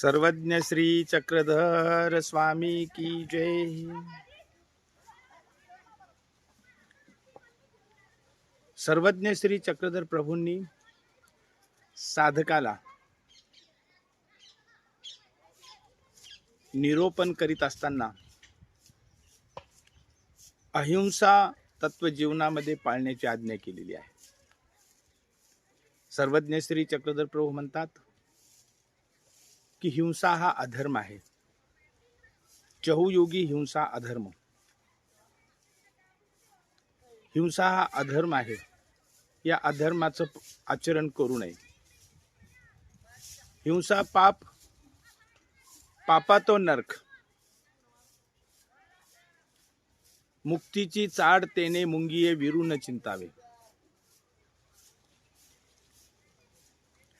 सर्वज्ञ श्री चक्रधर स्वामी की जय। सर्वज्ञ श्री चक्रधर प्रभूंनी साधकाला निरोपण करीत असताना अहिंसा तत्व जीवनामध्ये पाळण्याची आज्ञा केलेली आहे. सर्वज्ञ श्री चक्रधर प्रभू म्हणतात की हिंसा हा अधर्म आहे. चहुयोगी हिंसा अधर्म. हिंसा हा अधर्म आहे. या अधर्माचं आचरण करू नये. हिंसा पाप पापा तो नर्क. मुक्तीची चाड तेने मुंगिये विरू न चिंतावे.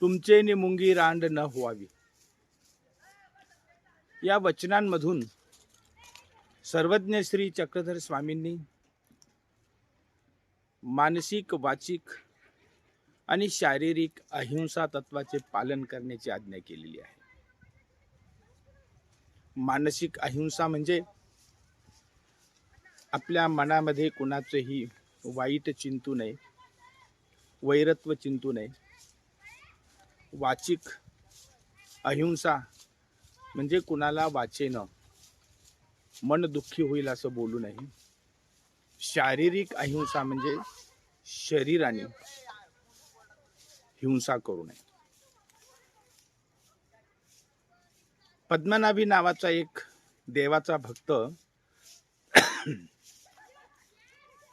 तुमचे नि मुंगी रांड न व्हावी या वचनांमधून सर्वज्ञ श्री चक्रधर स्वामींनी मानसिक वाचिक आणि शारीरिक अहिंसा तत्वाचे पालन करण्याची आज्ञा केलेली आहे. मानसिक अहिंसा म्हणजे आपल्या मनामध्ये कुणाचंही वाईट चिंतू नये वैरत्व चिंतू नये. वाचिक अहिंसा म्हणजे कुणाला वाचेनं मन दुःखी होईल असं बोलू नये. शारीरिक अहिंसा म्हणजे शरीराने हिंसा करू नये. पद्मनाभी नावाचा एक देवाचा भक्त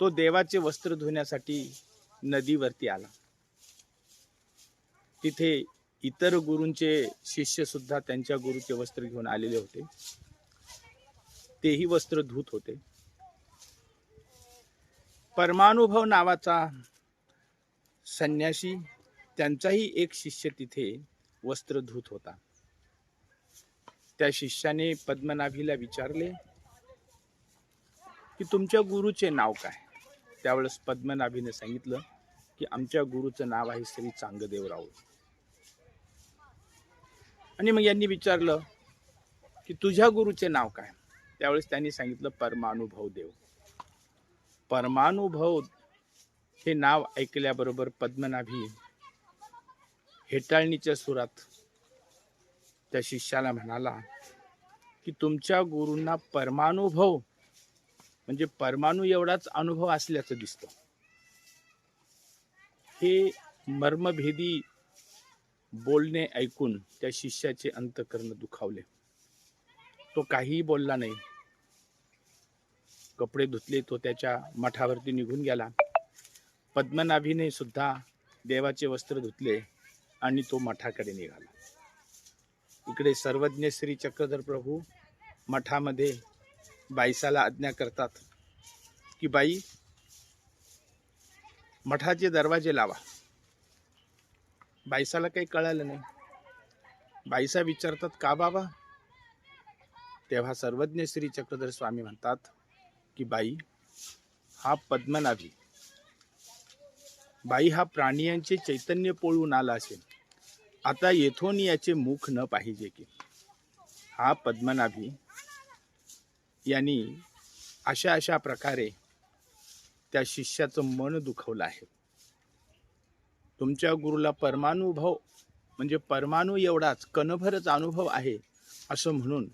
तो देवाचे वस्त्र धुण्यासाठी नदीवरती आला. तिथे इतर गुरूंचे शिष्य सुद्धा त्यांच्या गुरुचे वस्त्र घेऊन आलेले होते. तेही वस्त्र धूत होते. परमानुभव नावाचा संन्यासी त्यांचाही एक शिष्य तिथे वस्त्र धूत होता. त्या शिष्याने पद्मनाभीला विचारले की तुमच्या गुरुचे नाव काय? त्यावेळेस पद्मनाभीने सांगितलं की आमच्या गुरुचं नाव आहे श्री चांगदेवराव आणि मग यांनी विचारलं की तुझ्या गुरुचे नाव काय? त्यावेळेस त्यांनी सांगितलं परमानुभव देव. परमानुभव हे नाव ऐकल्याबरोबर पद्मनाभी हेटाळणीच्या सुरात त्या शिष्याला म्हणाला की तुमच्या गुरूंना परमानुभव म्हणजे परमाणू एवढाच अनुभव असल्याचं दिसतं. हे मर्मभेदी बोलणे ऐकून त्या शिष्याचे अंतकरण दुखावले. तो काहीही बोलला नाही. कपडे धुतले तो त्याच्या मठावरती निघून गेला. पद्मनाभीने सुद्धा देवाचे वस्त्र धुतले आणि तो मठाकडे निघाला. इकडे सर्वज्ञ श्री चक्रधर प्रभू मठामध्ये बाईसाला आज्ञा करतात की बाई मठाचे दरवाजे लावा. बाईसाला काही कळालं नाही. बाईसा विचारतात का बाबा? तेव्हा सर्वज्ञ श्री चक्रधर स्वामी म्हणतात की बाई हा पद्मनाभी बाई हा प्राणियांचे चैतन्य पोळून आला असेल. आता येथून याचे मुख न पाहिजे की. हा पद्मनाभी यांनी अशा अशा प्रकारे त्या शिष्याचं मन दुखवलं आहे. तुमच्या गुरुला परमानुभव म्हणजे परमाणू एवढाच कणभरच अनुभव आहे असं म्हणून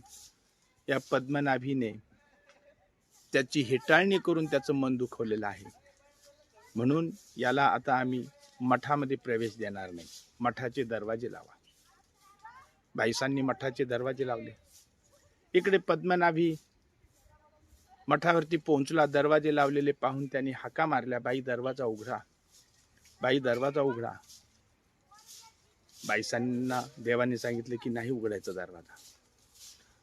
या पद्मनाभीने त्याची हेटाळणी करून त्याचं मन दुखवलेलं आहे. म्हणून याला आता आम्ही मठामध्ये प्रवेश देणार नाही. मठाचे दरवाजे लावा. बाईसांनी मठाचे दरवाजे लावले. इकडे पद्मनाभी मठावरती पोहोचला दरवाजे लावलेले पाहून त्यांनी हाका मारल्या बाई दरवाजा उघडा. बाई दरवाजा उघडा. बाईसांना देवाने सांगितले की नाही उघडायचा दरवाजा.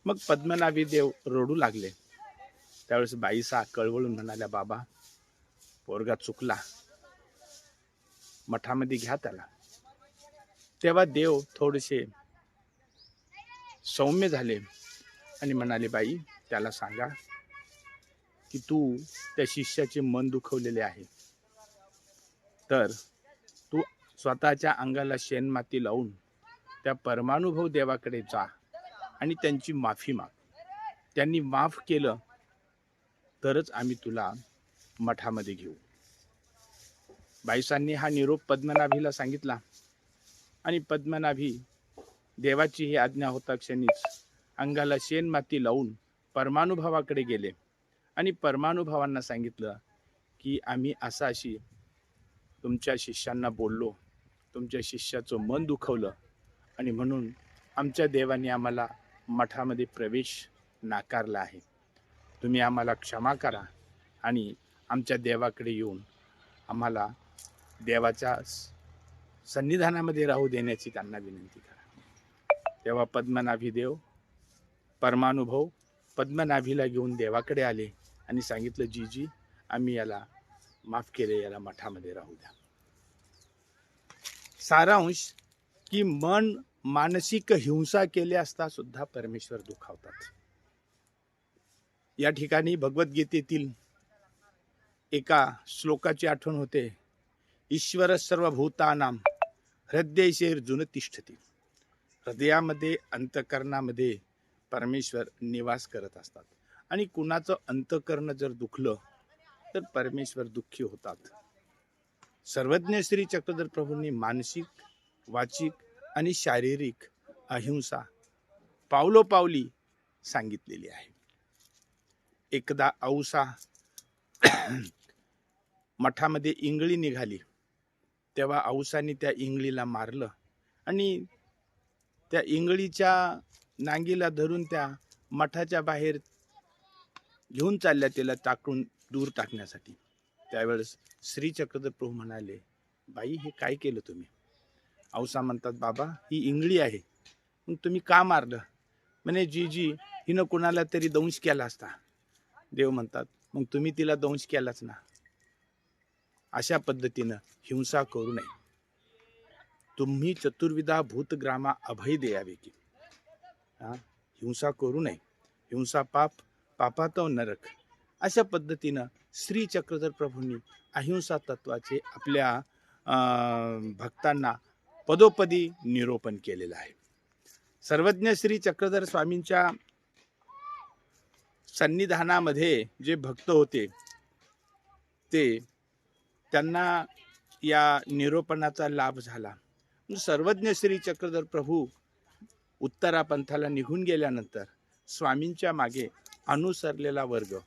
मग पद्मनाभी देव रडू लागले. त्यावेळेस बाईसा कळवळून म्हणाल्या बाबा पोरगा चुकला. मठामध्ये घ्या त्याला. तेव्हा देव थोडेसे सौम्य झाले आणि म्हणाले बाई त्याला सांगा की तू त्या शिष्याचे मन दुखवलेले आहे. तर तू स्वतःच्या अंगाला शेणमाती लावून त्या परमानुभव देवाकडे जा आणि त्यांची माफी माग. त्यांनी माफ केलं तरच आम्ही तुला मठामध्ये घेऊ. बाईसांनी हा निरोप पद्मनाभीला सांगितला आणि पद्मनाभी देवाची ही आज्ञा होता क्षणीच अंगाला शेण माती लावून परमानुभवाकडे गेले आणि परमानुभवांना सांगितलं की आम्ही असा अशी तुमच्या शिष्यांना बोललो. तुमच्या शिष्याचं मन दुखवलं. आणि म्हणून आमच्या देवाने आम्हाला मठामध्ये प्रवेश नाकारला आहे. तुम्ही आम्हाला क्षमा करा आणि आमच्या देवाकडे येऊन आम्हाला देवाच्या सन्निधानामध्ये राहू देण्याची त्यांना विनंती करा. तेव्हा पद्मनाभी देव परमानुभव पद्मनाभीला घेऊन देवाकडे आले आणि सांगितलं जी जी आम्ही याला माफ केले याला मठामध्ये राहू द्या. सारांश की मन मानसिक हिंसा केले असता सुद्धा परमेश्वर दुखावतात. या ठिकाणी भगवद्गीतेतील एका श्लोकाची आठवण होते. ईश्वर सर्व भूतानाम हृदयशेर्जुन तिष्ठती. हृदयामध्ये अंतकरणामध्ये परमेश्वर निवास करत असतात. आणि कुणाचं अंतकरण जर दुखलं तर परमेश्वर दुःखी होतात. सर्वज्ञ श्री चक्रधर प्रभूंनी मानसिक वाचिक आणि शारीरिक अहिंसा पावलोपावली सांगितलेली आहे. एकदा औसा मठामध्ये इंगळी निघाली तेव्हा औसाने त्या इंगळीला मारलं आणि त्या इंगळीच्या नांगीला धरून त्या मठाच्या बाहेर घेऊन चालल्या त्याला टाकून दूर टाकण्यासाठी. त्यावेळेस श्री चक्रधर प्रभू म्हणाले बाई हे काय केलं तुम्ही? औसा म्हणतात बाबा ही इंगळी आहे. मग तुम्ही का मारलं? म्हणे जी जी हिनं कुणाला तरी दंश केला असता. देव म्हणतात मग तुम्ही तिला दंश केलाच ना. अशा पद्धतीनं हिंसा करू नये. तुम्ही चतुर्विधा भूतग्रामा अभय द्यावे की. हा? हिंसा करू नये. हिंसा पाप पापातव नरक. अशा पद्धतीनं श्री चक्रधर प्रभूंनी अहिंसा तत्वाचे आपल्या भक्तांना पदोपदी निरोपण केलेलं आहे. सर्वज्ञ श्री चक्रधर स्वामींच्या सन्निधानामध्ये जे भक्त होते ते त्यांना या निरोपणाचा लाभ झाला. म्हणजे सर्वज्ञ श्री चक्रधर प्रभू उत्तरापंथाला निघून गेल्यानंतर स्वामींच्या मागे अनुसरलेला वर्ग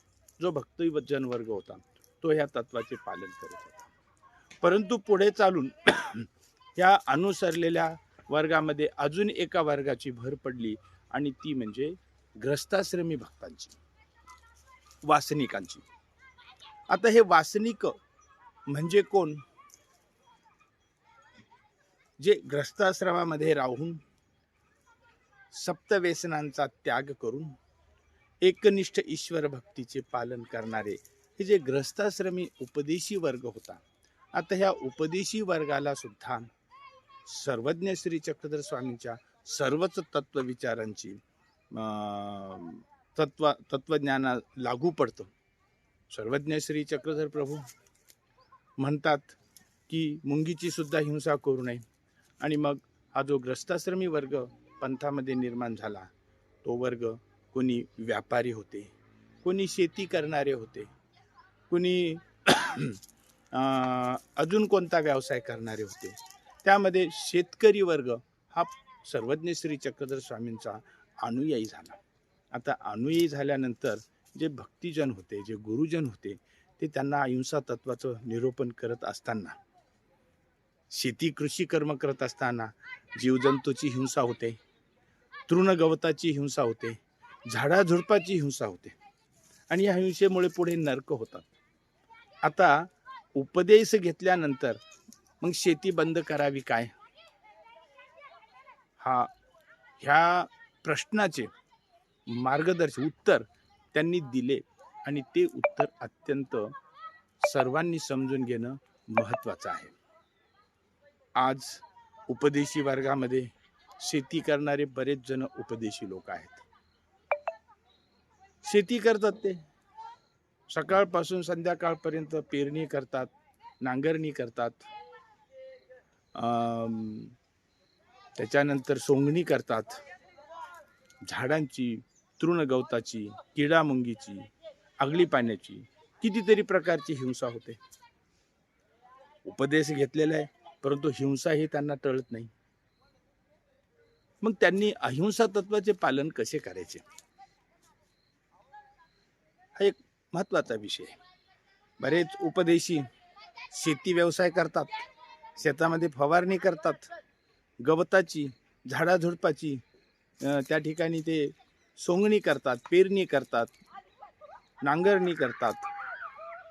जो भक्तजन वर्ग होता तो ह्या तत्वाचे पालन करत होता. परंतु पुढे चालून ह्या अनुसरलेल्या वर्गामध्ये अजून एका वर्गाची भर पडली आणि ती म्हणजे ग्रस्ताश्रमी भक्तांची वासनिकांची. आता हे वासनिक म्हणजे कोण? जे ग्रस्ताश्रमामध्ये राहून सप्तव्यसनांचा त्याग करून एकनिष्ठ ईश्वर भक्तीचे पालन करणारे हे जे ग्रस्ताश्रमी उपदेशी वर्ग होता. आता ह्या उपदेशी वर्गाला सुद्धा सर्वज्ञ श्री चक्रधर स्वामींच्या सर्वच तत्वविचारांची विचारांची तत्व तत्वज्ञाना लागू पडतं. सर्वज्ञ श्री चक्रधर प्रभू म्हणतात की मुंगीची सुद्धा हिंसा करू नये. आणि मग हा जो ग्रस्ताश्रमी वर्ग पंथामध्ये निर्माण झाला तो वर्ग कोणी व्यापारी होते कोणी शेती करणारे होते कोणी अजून कोणता व्यवसाय करणारे होते. त्यामध्ये शेतकरी वर्ग हा सर्वज्ञ श्री चक्रधर स्वामींचा अनुयायी झाला. आता अनुयायी झाल्यानंतर जे भक्तिजन होते जे गुरुजन होते ते त्यांना अहिंसा तत्वाचं निरूपण करत असताना शेती कृषी कर्म करत असताना जीवजंतूची हिंसा होते तृणगवताची हिंसा होते झाडाझुडपाची हिंसा होते. आणि या हिंसेमुळे पुढे नरक होतात. आता उपदेश घेतल्यानंतर मग शेती बंद करावी काय? हा ह्या प्रश्नाचे मार्गदर्शक उत्तर त्यांनी दिले. आणि ते उत्तर अत्यंत सर्वांनी समजून घेणं महत्त्वाचं आहे. आज उपदेशी वर्गामध्ये शेती करणारे बरेच जण उपदेशी लोक आहेत. शेती करतात ते. सकाळपासून संध्याकाळपर्यंत पेरणी करतात नांगरणी करतात. त्याच्यानंतर सोंगणी करतात. झाडांची तृणगवताची किडामुंगीची आगली पाण्याची कितीतरी प्रकारची हिंसा होते. उपदेश घेतलेला आहे परंतु हिंसा ही त्यांना टळत नाही. मग त्यांनी अहिंसा तत्वाचे पालन कसे करायचे? हा एक महत्त्वाचा विषय आहे. बरेच उपदेशी शेती व्यवसाय करतात. शेतामध्ये फवारणी करतात. गवताची झाडाझुडपाची त्या ठिकाणी ते सोंगणी करतात पेरणी करतात नांगरणी करतात.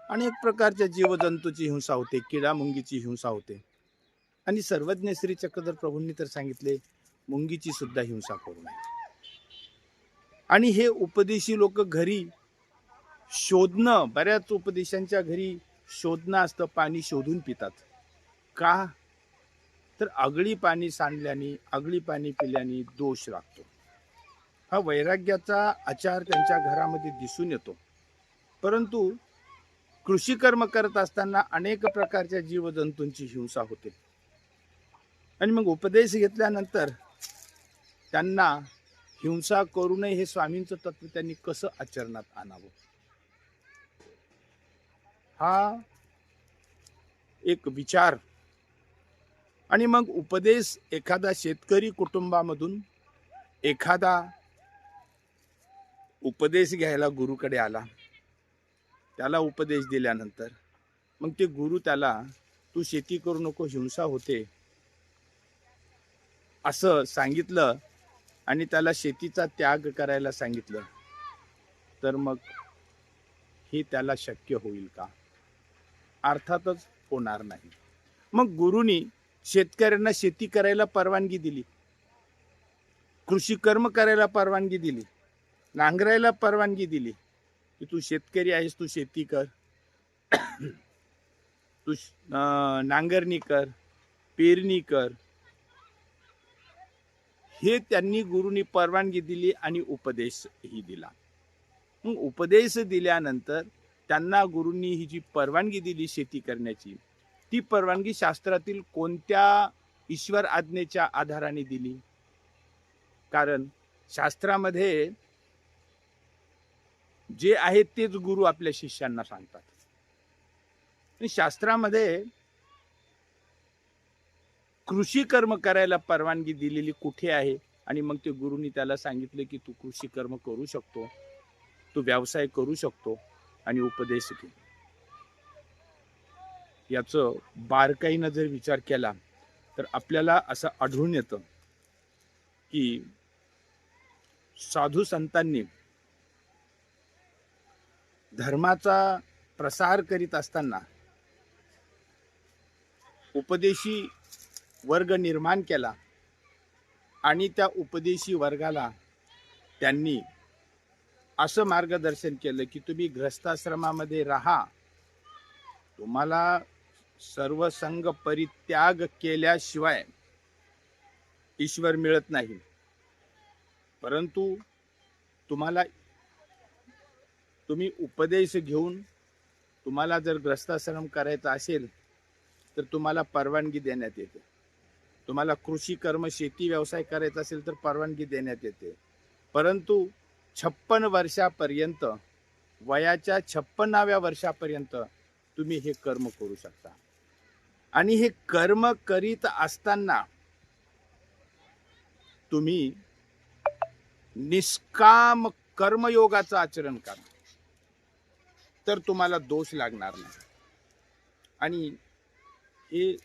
अनेक प्रकारच्या जीवजंतूची हिंसा होते किडा मुंगीची हिंसा होते. आणि सर्वज्ञ श्री चक्रधर प्रभूंनी तर सांगितले मुंगीची सुद्धा हिंसा करू नये. आणि हे उपदेशी लोक घरी शोधणं बऱ्याच उपदेशांच्या घरी शोधणं असतं पाणी शोधून पितात. का? तर आगळी पाणी सांडल्याने आगळी पाणी पिल्याने दोष लागतो. हा वैराग्याचा आचार त्यांच्या घरामध्ये दिसून येतो. परंतु कृषी कर्म करत असताना अनेक प्रकारच्या जीवजंतूंची हिंसा होते. आणि मग उपदेश घेतल्यानंतर त्यांना हिंसा करू नये हे स्वामींचं तत्व त्यांनी कसं आचरणात आणावं? हा एक विचार. आणि मग उपदेश एखादा शेतकरी कुटुंबामधून एखादा उपदेश घ्यायला गुरुकडे आला. त्याला उपदेश दिल्यानंतर मग ते गुरु त्याला तू शेती करू नको हिंसा होते. असं सांगितलं आणि त्याला शेतीचा त्याग करायला सांगितलं. तर मग हे त्याला शक्य होईल का? अर्थातच होणार नाही. मग गुरुनी शेतकऱ्यांना शेती करायला परवानगी दिली. कृषी कर्म करायला परवानगी दिली. नांगरायला परवानगी दिली. की तू शेतकरी आहेस तू शेती कर. तू नांगरणी कर पेरणी कर. हे त्यांनी गुरुनी परवानगी दिली आणि उपदेशही दिला. मग उपदेश दिल्यानंतर त्यांना गुरुंनी ही जी परवानगी दिली शेती करण्याची ती परवानगी शास्त्रातील कोणत्या ईश्वर आज्ञेच्या आधाराने दिली? कारण शास्त्रामध्ये जे आहेत तेच गुरु आपल्या शिष्यांना सांगतात. आणि शास्त्रामध्ये कृषी कर्म करायला परवानगी दिलेली कुठे आहे? आणि मग ते गुरुनी त्याला सांगितले की तू कृषी कर्म करू शकतो तू व्यवसाय करू शकतो. आणि उपदेशके. याचं बारकाईनं जर विचार केला तर आपल्याला असं आढळून येतं की साधू संतांनी धर्माचा प्रसार करीत असताना उपदेशी वर्ग निर्माण केला आणि त्या उपदेशी वर्गाला त्यांनी असं मार्गदर्शन केलं की तुम्ही ग्रस्ताश्रमामध्ये राहा. तुम्हाला सर्व संघ परित्याग केल्याशिवाय ईश्वर मिळत नाही. परंतु तुम्हाला तुम्ही उपदेश घेऊन तुम्हाला जर ग्रस्ताश्रम करायचा असेल तर तुम्हाला परवानगी देण्यात येते. तुम्हाला कृषी कर्म शेती व्यवसाय करायचा असेल तर परवानगी देण्यात येते. परंतु छप्पन वर्षापर्यंत वयाच्या छप्पनाव्या वर्षापर्यंत तुम्ही हे कर्म करू शकता. आणि हे कर्म करीत असताना तुम्ही निष्काम कर्मयोगाचं आचरण करा. तर तुम्हाला दोष लागणार नाही. आणि हे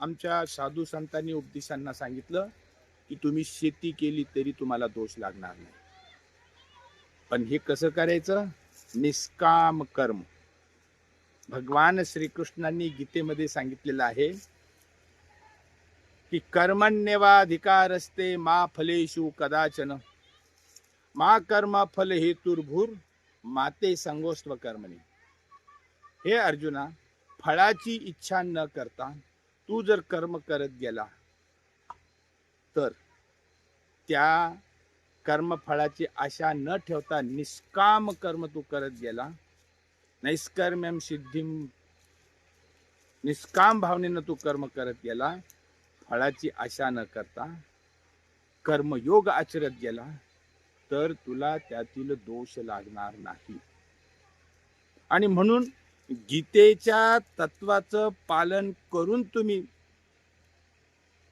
आमच्या साधू संतांनी उपदेशांना सांगितलं की तुम्ही शेती केली तरी तुम्हाला दोष लागणार नाही. पण हे कसं करायचं? निष्काम कर्म. भगवान श्रीकृष्णांनी गीतेमध्ये सांगितलेलं आहे की कर्मण्यवाधिकारस्ते मा फलेषु कदाचन. मा कर्म फल हेतुर्भूर माते संगोस्व कर्मणी. हे अर्जुना फळाची इच्छा न करता तू जर कर्म करत गेला तर त्या कर्मफळाची आशा न ठेवता निष्काम कर्म तू करत गेला. नैष्कर्म्यम सिद्धिम निष्काम भावनेनं तू कर्म करत गेला. फळाची आशा न करता कर्मयोग आचरत गेला. तर तुला त्यातील दोष लागणार नाही. आणि म्हणून गीतेच्या तत्वाचं पालन करून तुम्ही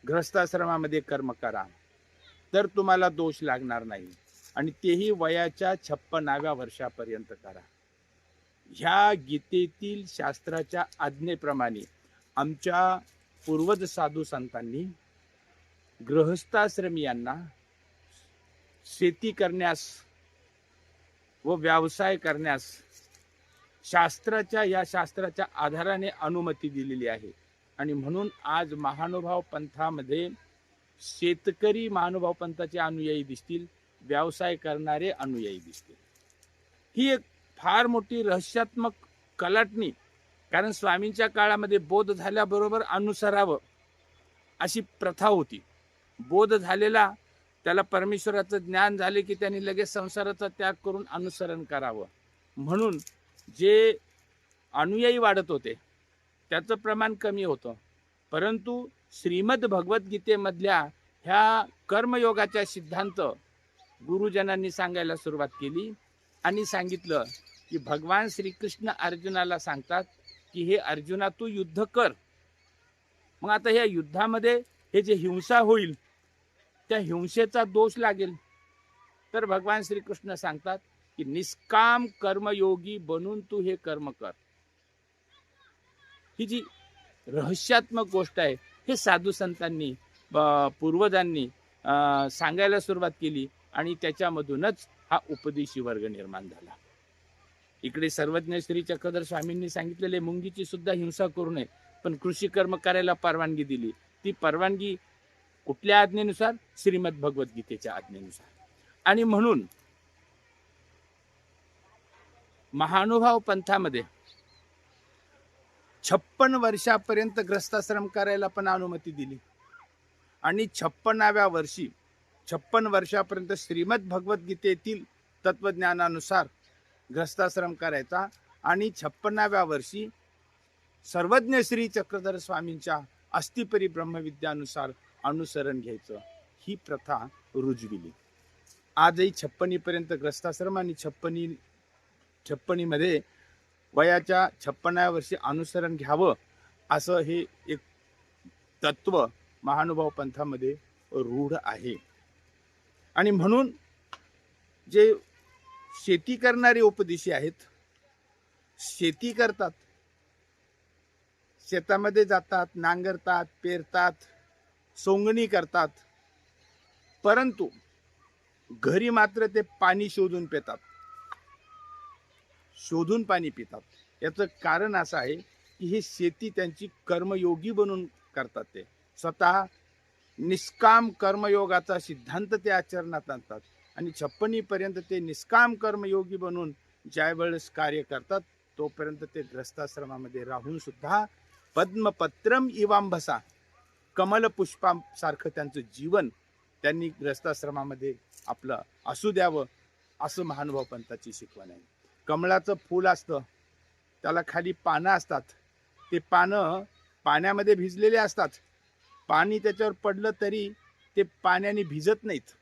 ग्रस्ताश्रमामध्ये कर्म करा. तर तुम्हाला दोष लागणार नाही. आणि तेही वयाच्या छप्पनाव्या वर्षापर्यंत करा. ह्या गीतेतील शास्त्राच्या आज्ञेप्रमाणे आमच्या पूर्वज साधू संतांनी गृहस्थाश्रमियांना शेती करण्यास व व्यवसाय करण्यास शास्त्राच्या या शास्त्राच्या आधाराने अनुमती दिलेली आहे. आणि म्हणून आज महानुभाव पंथामध्ये शेतकरी महानुभाव पंथाचे अनुयायी दिसतील व्यवसाय करणारे अनुयायी दिसतील. ही एक फार मोठी रहस्यात्मक कलाटणी कारण स्वामींच्या काळामध्ये बोध झाल्याबरोबर अनुसरावं अशी प्रथा होती. बोध झालेला त्याला परमेश्वराचं ज्ञान झाले की त्यांनी लगेच संसाराचा त्याग करून अनुसरण करावं. म्हणून जे अनुयायी वाढत होते त्याचं प्रमाण कमी होतं. परंतु श्रीमद भगवद्गीतेमधल्या ह्या कर्मयोगाच्या सिद्धांत गुरुजनांनी सांगायला सुरुवात केली आणि सांगितलं की भगवान श्रीकृष्ण अर्जुनाला सांगतात की हे अर्जुना तू युद्ध कर. मग आता या युद्धामध्ये हे जे हिंसा होईल त्या हिंसेचा दोष लागेल. तर भगवान श्रीकृष्ण सांगतात की निष्काम कर्मयोगी बनून तू हे कर्म कर. ही जी रहस्यात्मक गोष्ट आहे. हे साधू संतांनी पूर्वजांनी सांगायला सुरुवात केली आणि त्याच्यामधूनच हा उपदेशी वर्ग निर्माण झाला. इकडे सर्वज्ञ श्री चक्रधर स्वामींनी सांगितलेले मुंगीची सुद्धा हिंसा करू नये पण कृषी कर्म करायला परवानगी दिली. ती परवानगी कुठल्या आज्ञेनुसार? श्रीमद भगवद्गीतेच्या आज्ञेनुसार. आणि म्हणून महानुभाव पंथामध्ये छप्पन वर्षापर्यंत ग्रस्ताश्रम करायला पण अनुमती दिली. आणि छप्पनाव्या वर्षी छप्पन वर्षापर्यंत श्रीमद भगवद्गीतेतील तत्वज्ञानानुसार ग्रस्ताश्रम करायचा आणि छप्पनाव्या वर्षी सर्वज्ञ श्री चक्रधर स्वामींच्या अस्थिपरी ब्रह्मविद्यानुसार अनुसरण घ्यायचं. ही प्रथा रुजविली. आजही छप्पनीपर्यंत ग्रस्ताश्रम आणि छप्पनी छप्पनीमध्ये वयाच्या छप्पनाव्या वर्षी अनुसरण घ्यावं असं हे एक तत्व महानुभाव पंथामध्ये रूढ आहे. आणि म्हणून जे शेती करणारे उपदेशी आहेत शेती करतात. शेतामध्ये जातात नांगरतात पेरतात सोंगणी करतात. परंतु घरी मात्र ते पाणी शोधून पितात. शोधून पाणी पितात. याचं कारण असं आहे की ही शेती त्यांची कर्मयोगी बनून करतात ते. स्वतः निष्काम कर्मयोगाचा सिद्धांत ते आचरणात आणतात आणि छप्पनीपर्यंत ते निष्काम कर्मयोगी बनून ज्या वेळेस कार्य करतात तोपर्यंत ते ग्रस्ताश्रमामध्ये राहून सुद्धा पद्मपत्रम इवांभसा कमलपुष्पासारखं त्यांचं जीवन त्यांनी ग्रस्ताश्रमामध्ये आपलं असू द्यावं असं महानुभाव पंथाची शिकवण आहे. कमळाचं फूल असतं. त्याला खाली पानं असतात. ते पानं पाण्यामध्ये भिजलेले असतात. पाणी त्याच्यावर पडलं तरी ते पाण्याने भिजत नाहीत.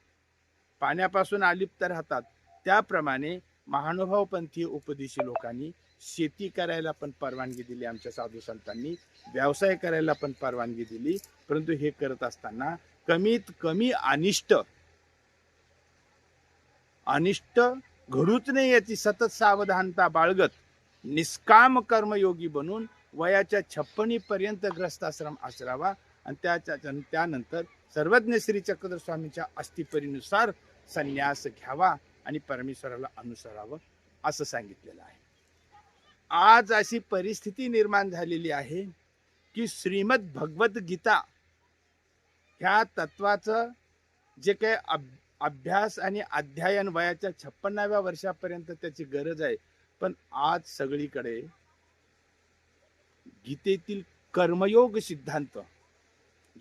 पाण्यापासून अलिप्त राहतात. त्याप्रमाणे महानुभावपंथी उपदेशी लोकांनी शेती करायला पण परवानगी दिली. आमच्या साधू संतांनी व्यवसाय करायला पण परवानगी दिली. परंतु हे करत असताना कमीत कमी अनिष्ट अनिष्ट घडूच नाही याची सतत सावधानता बाळगत निष्काम कर्मयोगी बनून वयाच्या छप्पनी पर्यंत ग्रस्ताश्रम आचरावा आणि त्याच्या त्यानंतर सर्वज्ञ श्री चक्रधर स्वामीच्या अस्थिपरीनुसार संन्यास घ्यावा आणि परमेश्वराला अनुसरावं असं सांगितलेलं आहे. आज अशी परिस्थिती निर्माण झालेली आहे की श्रीमद भगवद्गीता ह्या तत्वाचं जे काही अभ- अभ्यास आणि अध्ययन वयाच्या छप्पन्नाव्या वर्षापर्यंत त्याची गरज आहे. पण आज सगळीकडे गीतेतील कर्मयोग सिद्धांत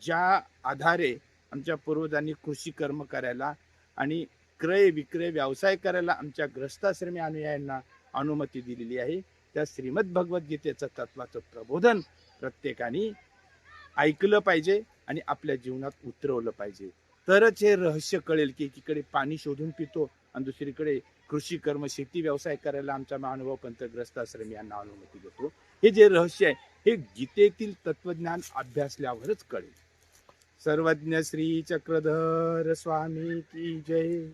ज्या आधारे आमच्या पूर्वजांनी कृषी कर्म करायला आणि क्रय विक्रय व्यवसाय करायला आमच्या ग्रस्ताश्रमी अनुयायांना अनुमती दिलेली आहे. त्या श्रीमद भगवद्गीतेचं तत्वाचं प्रबोधन प्रत्येकाने ऐकलं पाहिजे आणि आपल्या जीवनात उतरवलं पाहिजे. तरच हे रहस्य कळेल की एकीकडे पाणी शोधून पितो आणि दुसरीकडे कृषी कर्म शेती व्यवसाय करायला आमचा अनुभव पंतग्रस्त आश्रम यांना अनुमती देतो. हे जे रहस्य आहे हे गीतेतील तत्वज्ञान अभ्यासल्यावरच कळेल. सर्वज्ञ श्री चक्रधर स्वामी की जय.